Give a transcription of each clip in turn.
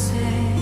say.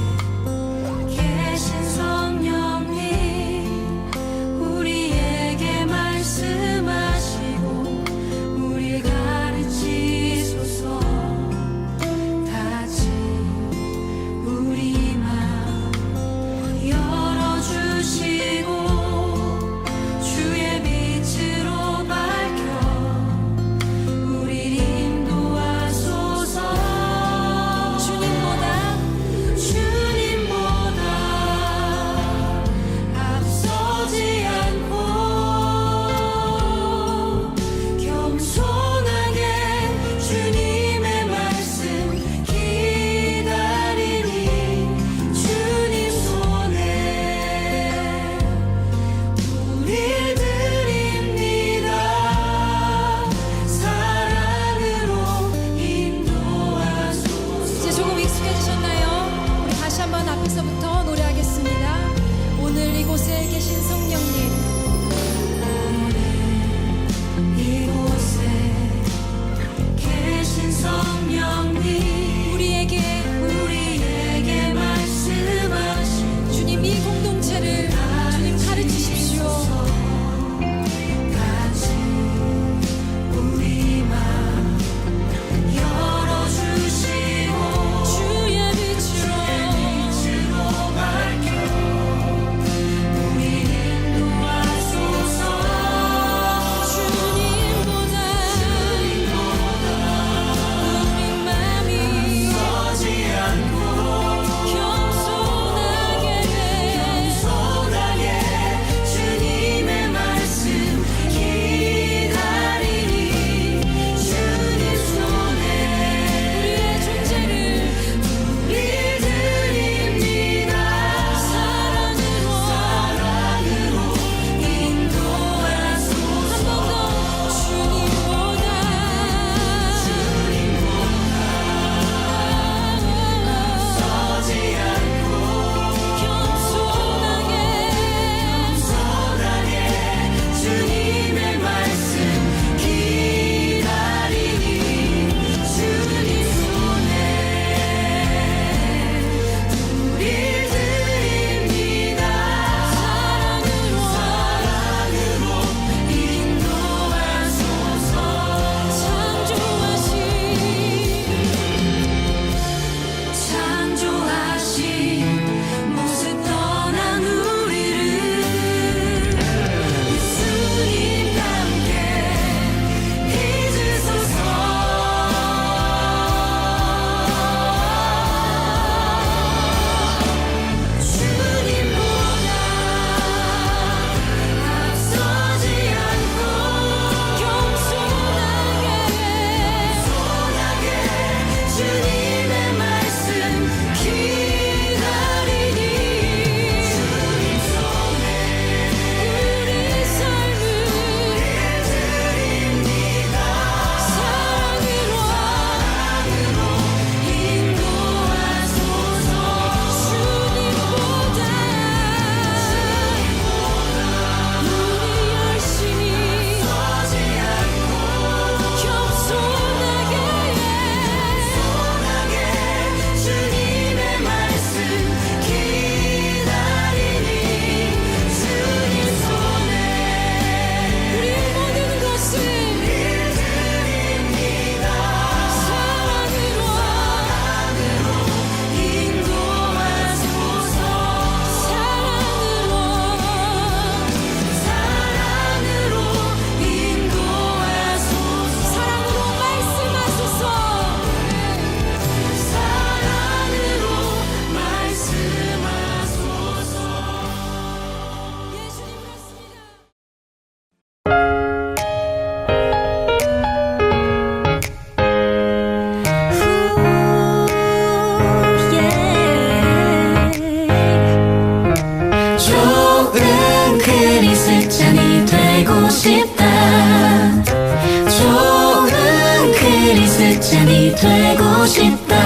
크리스찬이 되고 싶다.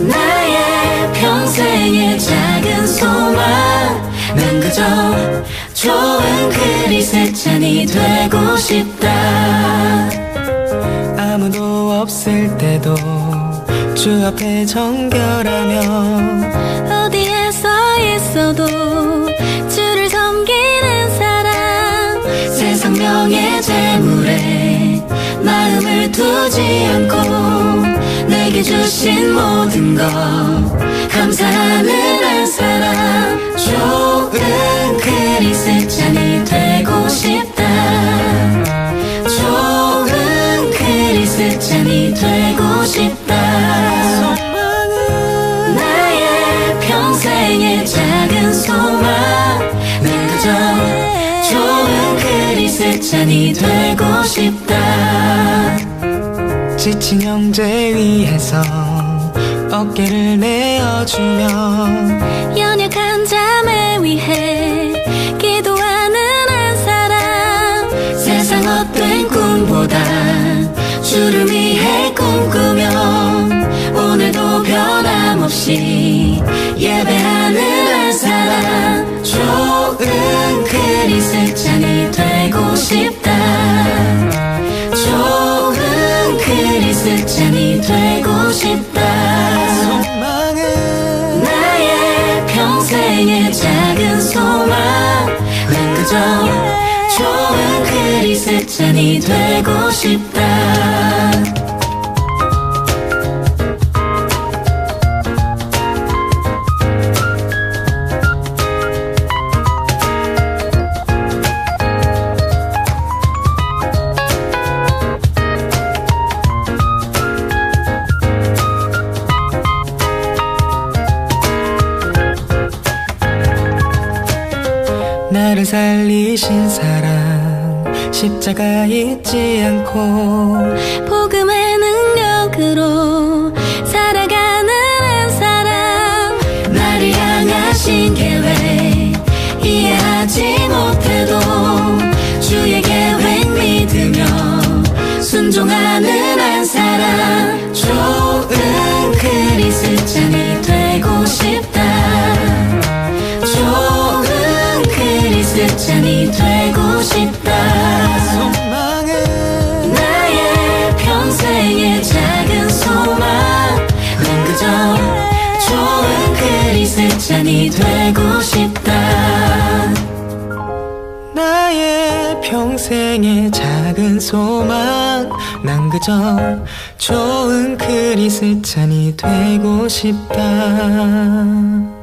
나의 평생의 작은 소망. 난 그저 좋은 크리스찬이 되고 싶다. 아무도 없을 때도 주 앞에 정결하며 어디에 서 있어도 주를 섬기는 사람. 세상 명예 재물에 두지 않고 내게 주신 모든 것 감사하는 한 사람 좋은 크리스찬이 되고 싶다. 좋은 크리스찬이 되고 싶다. 나의 평생의 작은 소망 난 그저 좋은 크리스찬이 되고 싶다 지친 형제 위해서 어깨를 내어주며 연약한 자매 위해 기도하는 한 사람. 세상 헛된 꿈보다 주를 위해 꿈꾸며 오늘도 변함없이 크리스찬이 되고 싶다. 나를 살리신 사람 십자가 잊지 않고 복음의 능력으로 살아가는 한 사람. 나를 향하신 계획 이해하지 못해도 주의 계획 믿으며 순종하는 크리스찬이 되고 싶다. 나의 평생의 작은 소망. 난 그저 좋은 크리스찬이 되고 싶다